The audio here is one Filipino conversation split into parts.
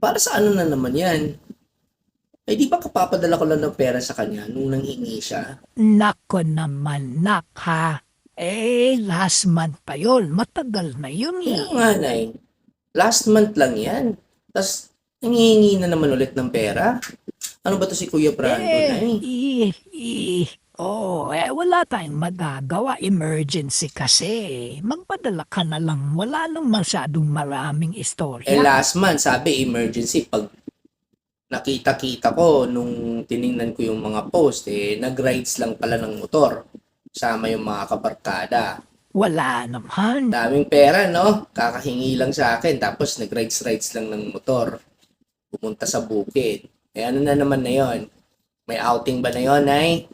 Para sa ano na naman yan? Ay di ba kapapadala ko lang ng pera sa kanya nung nanghingi siya? Nako naman, nak ha. Eh, last month pa yun. Matagal na yun eh. nga, Nay. Last month lang yan. Tapos, nangihingi na naman ulit ng pera. Ano ba to si Kuya Brando, Nay? Eh, eh, eh. Oh, eh, wala tayong magagawa. Emergency kasi. Magpadala ka na lang. Wala nang masyadong maraming istorya. Eh, last month, sabi, emergency. Pag nakita-kita ko nung tiningnan ko yung mga post, eh, nag-rides lang pala ng motor. Sama yung mga kabarkada. Wala naman. Daming pera, no? Kakahingi lang sa akin. Tapos, nag-rides-rides lang ng motor. Pumunta sa bukid. Eh, ano na naman na yon? May outing ba na yon, Nay?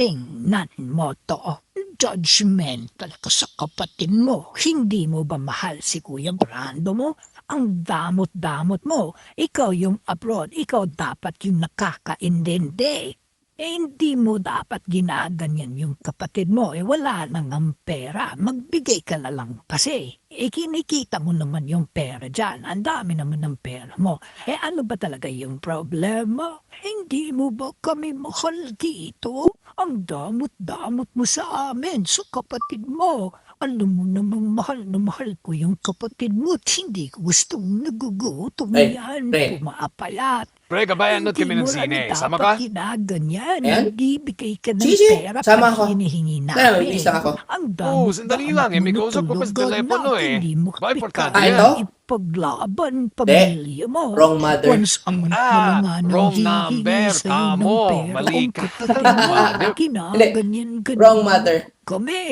Tingnan mo to. Judgmental ka sa kapatid mo. Hindi mo ba mahal si Kuya Brando mo? Ang damot-damot mo. Ikaw yung abroad. Ikaw dapat yung nakakaintindi. Eh, hindi mo dapat ginaganyan yung kapatid mo. Eh, wala nang ang pera. Magbigay ka na lang kasi. Eh, kinikita mo naman yung pera dyan. Ang dami naman ng pera mo. Eh, ano ba talaga yung problema? Hindi mo ba kami mahal dito? Ang damot-damot mo sa amin, sa kapatid mo. Alam mo namang mahal na mahal ko yung kapatid mo at hindi ko gustong nagugutom Ay, yan. pre. Pumaapalat. Pre, kabayan Hindi kami ng mo sine. Sama ka? ginaganyan. Ayan. Nagbibigay ka ng Sige, sige. pera Sama pag ako. hinihingi namin. Kaya, may isa ako. Ang Oo, damot sandali lang eh. May kausap ko pa sa telepono eh. Hindi mo Ba, importante Ah, ito? ipaglaban pamilya mo. Wrong mother. Once ang anak mo Ah, nga nang wrong hihingi number. sa'yo ng Tamo. pera, Mali ang ka. Mother. Ginaganyan ganyan Wrong mother. Kami.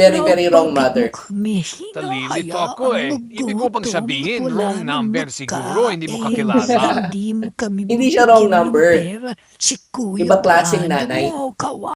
Very, very wrong mother. mo Kami Talilito ako eh. Ibig mo bang sabihin, wrong nang number siguro, hindi mo kakilala. Hindi mo kami Hindi siya wrong ng number. pera. Si Kuya Iba klaseng nanay. mo, kawa